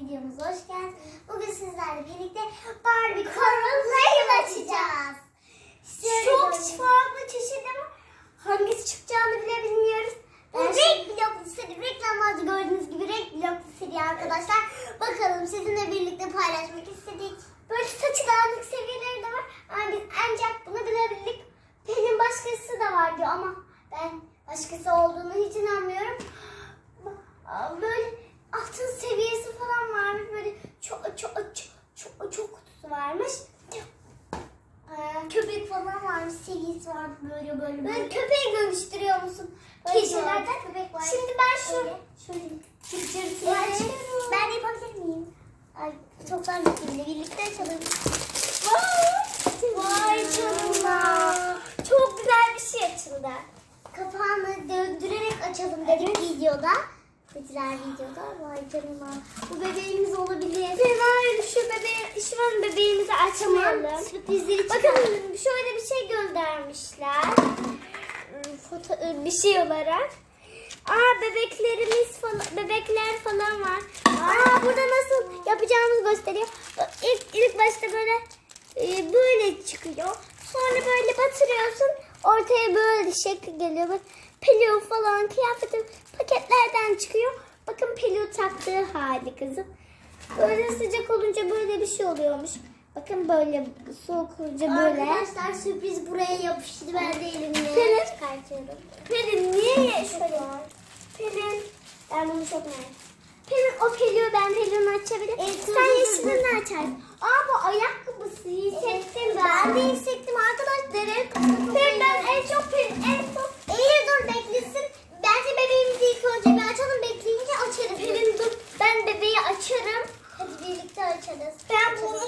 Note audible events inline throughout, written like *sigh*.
videomuza hoş geldiniz. Bugün sizlerle birlikte Barbie Coral açacağız. Çok farklı çeşitli ama hangisi çıkacağını bile bilmiyoruz. Bu renk bloklu seri, reklamlarda gördüğünüz gibi renk bloklu seri arkadaşlar. Bakalım sizinle birlikte paylaşmak istedik. Böyle saçı dağınık seviyeleri de var. Ama biz ancak bunu bilebildik. Pelin başkası da var diyor ama ben başkası olduğunu hiç inanmıyorum. Aa, Böyle altın seviyesi falan varmış. Böyle çok çok çok çok, çok kutusu varmış. Ee, köpek falan varmış. Seviyesi var böyle böyle. Böyle köpeği dönüştürüyor musun? Köpek var. Şimdi ben şu şöyle çıkçırtıyı açıyorum. Ben yapabilir miyim? Ay çok bir birlikte açalım. Vay canına. Çok güzel bir şey açıldı. Kapağını döndürerek açalım dedik videoda. Güzel videoda. Vay canına. Bu bebeğimiz olabilir. Hayır şu bebeği, şu an bebeğimizi açmayalım. Sürprizleri Bakın şöyle bir şey göndermişler. Foto, bir şey olarak. Aa bebeklerimiz falan, bebekler falan var. Aa burada nasıl yapacağımızı gösteriyor. İlk, ilk başta böyle e, böyle çıkıyor. Sonra böyle batırıyorsun. Ortaya böyle şekli geliyor. Bak pelin falan kıyafetin paketlerden çıkıyor. Bakın pelin taktığı hali kızım. Böyle sıcak olunca böyle bir şey oluyormuş. Bakın böyle soğuk olunca böyle. Arkadaşlar sürpriz buraya yapıştı. Ben de elimle. Çıkartıyorum. Pelin niye şöyle? Pelin. Ben bunu çok merak Pelin o peliyor ben Pelin'i açabilirim. Evet, Sen yeşilini açarsın. Aa bu ayakkabısı hissettim ben. Ben de hissettim arkadaşlar. Pelin ben en çok Pelin en çok. Eğer dur beklesin. Bence bebeğimizi ilk önce bir açalım. Bekleyince açarız. Pelin dur ben bebeği açarım. Hadi birlikte açarız. Ben bunu...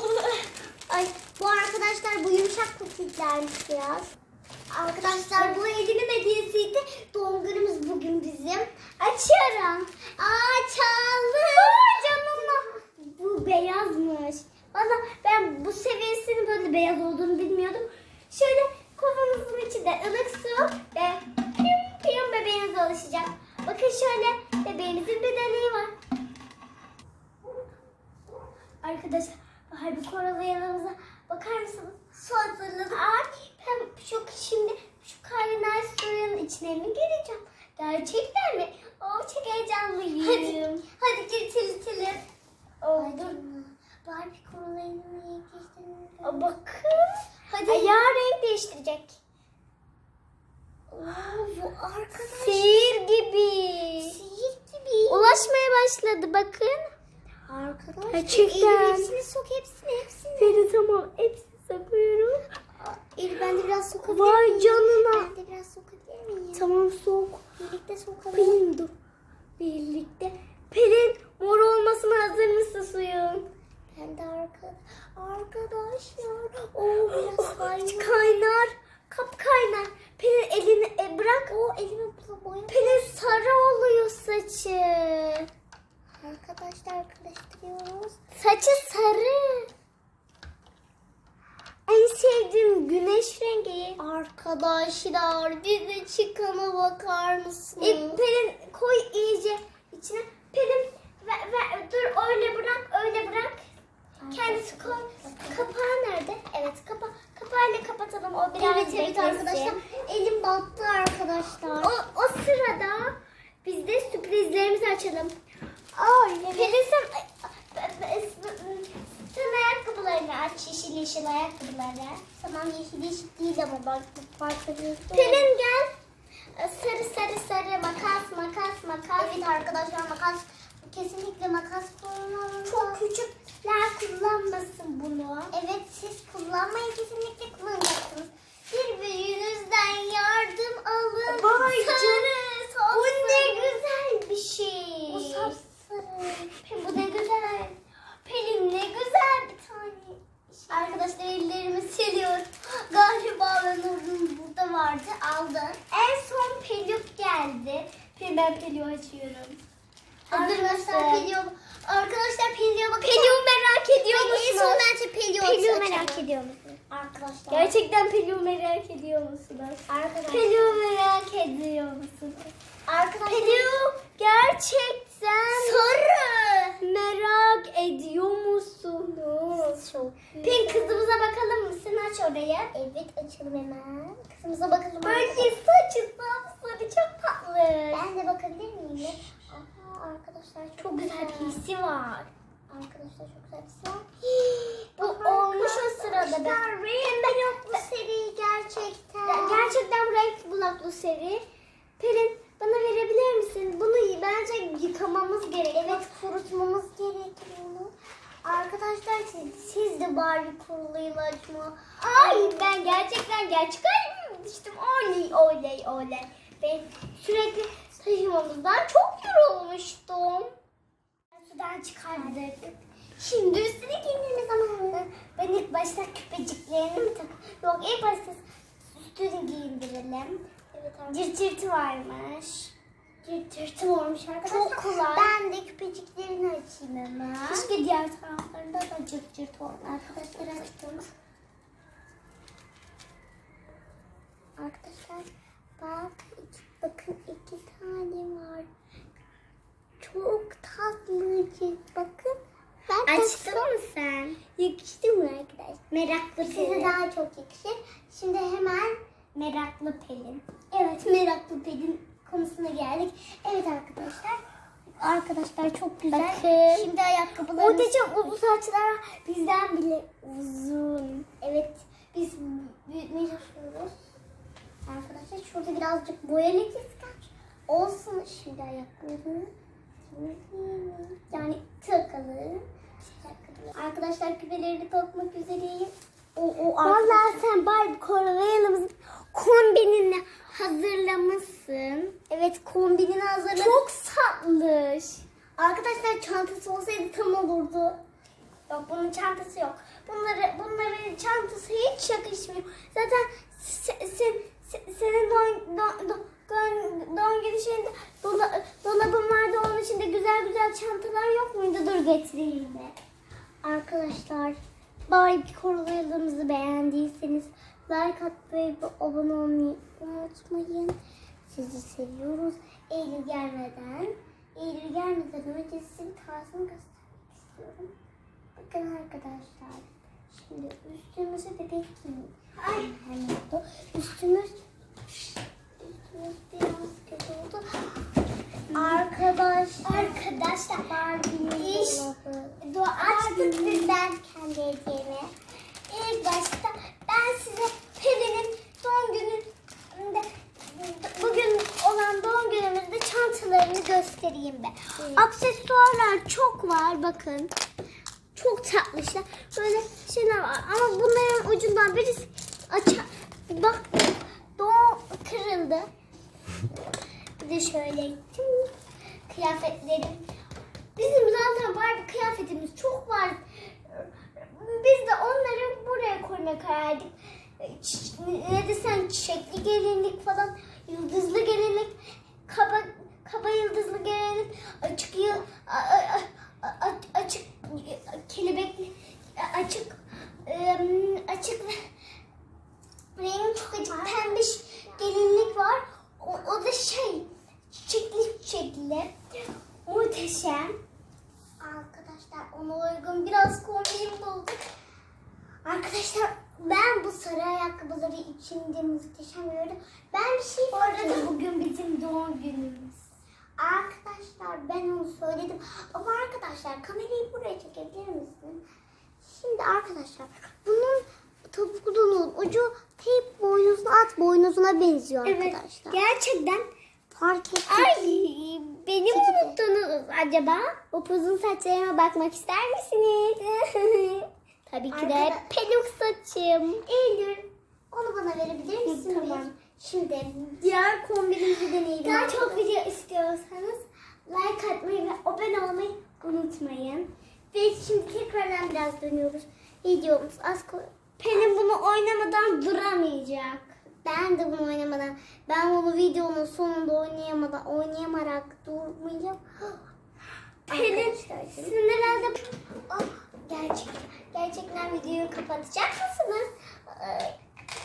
Ay bu arkadaşlar bu yumuşak patiklermiş biraz. Arkadaşlar bu Elin'in hediyesiydi. Doğum günümüz bugün bizim. Açıyorum. Açalım. Aa, canına. Bu beyazmış. Valla ben bu seviyesinin böyle beyaz olduğunu bilmiyordum. Şöyle kovanızın içinde ılık su ve piyum piyum bebeğiniz alışacak. Bakın şöyle bebeğimizin bir deneyi var. Arkadaşlar Barbie Coral yanımıza bakar mısınız? Su hazırladım. Ay ben şu şimdi şu kaynar suyun içine mi gireceğim? Gerçekten mi? Oo çok heyecanlıyım. Hadi. Hadi gir tiltilim. Ay Oo, dur. Barbie korularını yetiştirdim. Aa, Bakın. Hadi. Ayağı renk değiştirecek. Aa, bu arkadaş Sihir gibi. sihir gibi. Ulaşmaya başladı bakın. Arkadaş. Gerçekten. Hepsini sok hepsini hepsini. Seni tamam hepsini sokuyorum. El ben de biraz sokabilir Vay miyim? canına. Ben de biraz sokabilir miyim? Tamam sok. Birlikte sokalım. Pelin dur. Birlikte. Pelin mor olmasına hazır mısın suyun? Ben de arka, arkadaşlar. Oo biraz kaynar. Kaynar. Kap kaynar. Pelin elini e, bırak. Elime bula boya. Pelin sarı oluyor saçı. Arkadaşlar karıştırıyoruz. Saçı sarı. En sevdiğim güneş rengi. Arkadaşlar bir de çıkana bakar mısınız? E, Pelin koy iyice içine. Pelin ver, ver, dur öyle bırak öyle bırak. Kendisi koy. Kapağı nerede? Evet kapağı. Kapağıyla kapatalım. O biraz Evet evet arkadaşlar. Elim battı arkadaşlar. O, o sırada biz de sürprizlerimizi açalım. Ay, Pelin sen, sen ayakkabılarını aç. Yeşil yeşil ayakkabıları. Tamam yeşil yeşil değil ama bak fark ediyorsun. Pelin gel. Sarı sarı sarı makas makas makas. Evet arkadaşlar makas kesinlikle makas kullanalım. Çok küçükler kullanmasın bunu. Evet siz kullanmayın kesinlikle kullanacaksınız. Bir büyüğünüzden yardım alın. Vay Sarı, canım. Bu ne sapsarı. güzel bir şey. Bu sapsarı. Pelin, bu ne güzel. Pelin ne güzel bir tane. Arkadaşlar ellerimi siliyor. Galiba ben onun burada vardı aldım. En son peluk geldi. Ben peluğu açıyorum. Hazır mısın? Pelio. Arkadaşlar Pelio bakın. Peluğu merak ediyor En musunuz? son bence Pelio Peluğu merak ediyor musunuz? Arkadaşlar. Gerçekten peluğu merak ediyor musunuz? Arkadaşlar. Peluğu merak ediyor musunuz? Arkadaşlar. Peluğu gerçekten Sarı. merak çok Pin kızımıza bakalım orayı. Evet açalım hemen. Kızımıza bakalım. Böyle saçı sapsarı çok tatlı. Ben de bakabilir miyim? Aha arkadaşlar çok, Çok güzel pisi var. Arkadaşlar çok güzel bir var. *gasps* Bu olmuş o sırada ben. Pembe yok bu seri gerçekten. Gerçekten renk bulaklı seri. Pelin bana verebilir misin? Bunu bence yıkamamız gerekiyor. Evet kurutmamız gerekiyor. Arkadaşlar siz, siz de Barbie kuruluyla açma. Ay ben gerçekten gerçek halimi düştüm. Oley oley oley. Ben sürekli taşımamızdan çok yorulmuştum. Sudan çıkardık. Şimdi üstüne giyinme zamanı. Ben ilk başta küpeciklerini mi tak? Yok ilk başta üstünü giyindirelim. Evet Cırt cırtı varmış. Cırt cırtı varmış arkadaşlar. Çok kolay. Küpeciklerini açayım hemen. Keşke diğer taraflarında da cırt cırt olsun. Arkadaşlar açtım. Arkadaşlar bak iki, bakın iki tane var. Çok tatlıcık. Bakın. Ben Açtın mı sen? Yakıştı mı arkadaşlar? Meraklı Size Pelin. daha çok yakışır. Şimdi hemen Meraklı Pelin. evet meraklı pedin konusuna geldik. Evet arkadaşlar. Arkadaşlar çok güzel. Bakın. Şimdi ayakkabılarımız. Muhteşem uzun saçlar bizden bile uzun. Evet biz büyütmeye çalışıyoruz. Arkadaşlar şurada birazcık boya lekesi kalmış. Olsun şimdi ayakları. Yani takalım. Arkadaşlar küpeleri takmak üzereyim. O, o Vallahi sen Barbie Corvallam'ın kombinini hazırlamışsın. Evet kombinini hazırladım. Çok tatlış. Arkadaşlar çantası olsaydı tam olurdu. Yok bunun çantası yok. Bunları bunların çantası hiç yakışmıyor. Zaten se- sen, se- senin don, don, don, don, don günü şeyinde dola, dolabın vardı onun içinde güzel güzel çantalar yok muydu? Dur getireyim de. Arkadaşlar Barbie korularımızı beğendiyseniz like atmayı ve abone olmayı unutmayın. Sizi seviyoruz. Eylül gelmeden, Eylül gelmeden önce size bir tarzını göstermek istiyorum. Bakın arkadaşlar. Şimdi üstümüze de bekleyin. Ay hemen oldu. Üstümüz üstümüz biraz kötü oldu. Arkadaş, Arkadaşlar Barbie'nin dolabı. Açtık biz ben kendi hediyemi. İlk başta size Pelin'in doğum gününde bugün olan doğum günümüzde çantalarını göstereyim be. Evet. Aksesuarlar çok var bakın. Çok tatlışlar. Böyle şeyler var ama bunların ucundan birisi açar. Bak doğum kırıldı. Bir de şöyle tüm kıyafetlerim. Bizim zaten Barbie kıyafetimiz çok var. Biz de onları buraya verdik. Ç- Ne desen çiçekli gelinlik falan, yıldızlı gelinlik, kaba, kaba yıldızlı gelinlik, açık yıl, açık kelebekli, açık açık rengi çok açık pembiş gelinlik var. O, o da şey çiçekli çiçekli. Muhteşem. Arkadaşlar ona uygun biraz kombin bulduk. Arkadaşlar ben bu sarı ayakkabıları içinde muhteşem gördüm. Ben bir şey Bu arada bugün bizim doğum günümüz. Ben onu söyledim. Ama arkadaşlar kamerayı buraya çekebilir misin? Şimdi arkadaşlar bunun topuğunun ucu teyp boynuzuna at boynuzuna benziyor arkadaşlar. Gerçekten. Fark ettik. Ay beni mi unuttunuz acaba? O uzun saçlarıma bakmak ister misiniz? *laughs* Tabii ki de Arkada- peluk saçım. Eylül onu bana verebilir misin? Tamam. Şimdi diğer kombinimizi deneyelim. Daha çok video istiyorsanız like atmayı ve abone olmayı unutmayın. Ve şimdi tekrardan biraz dönüyoruz. Videomuz az. Pelin bunu oynamadan duramayacak. Ben de bunu oynamadan, ben bunu videonun sonunda oynayamadan, oynayamarak durmayacağım. *gasps* Pelin herhalde Ah, gerçek, gerçekten videoyu kapatacak mısınız?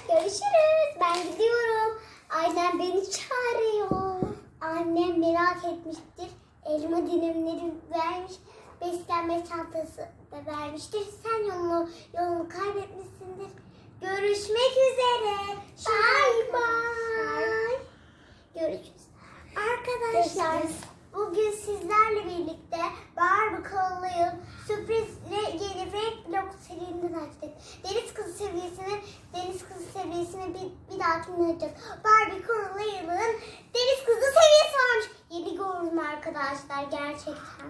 Görüşürüz. Ben gidiyorum. Ailem beni çağırıyor. Annem merak etmiştir. Elma dilimleri vermiş. 5 beslenme çantası da vermiştir. Sen yolunu, yolunu kaybetmişsindir. Görüşmek üzere. Bye bye. Görüşürüz. Arkadaşlar Görüşürüz. bugün sizlerle birlikte Barbie Kolluy'un sürpriz re- yeni renk blok serinden açtık. Deniz kızı seviyesini Deniz kızı seviyesini bir, bir dahakine açacağız. Barbie Kolluy'un Deniz kızı seviyesi varmış. Yeni gördüm arkadaşlar gerçekten.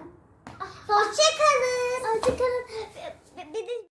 Hoşçakalın. Hoşçakalın. Bir de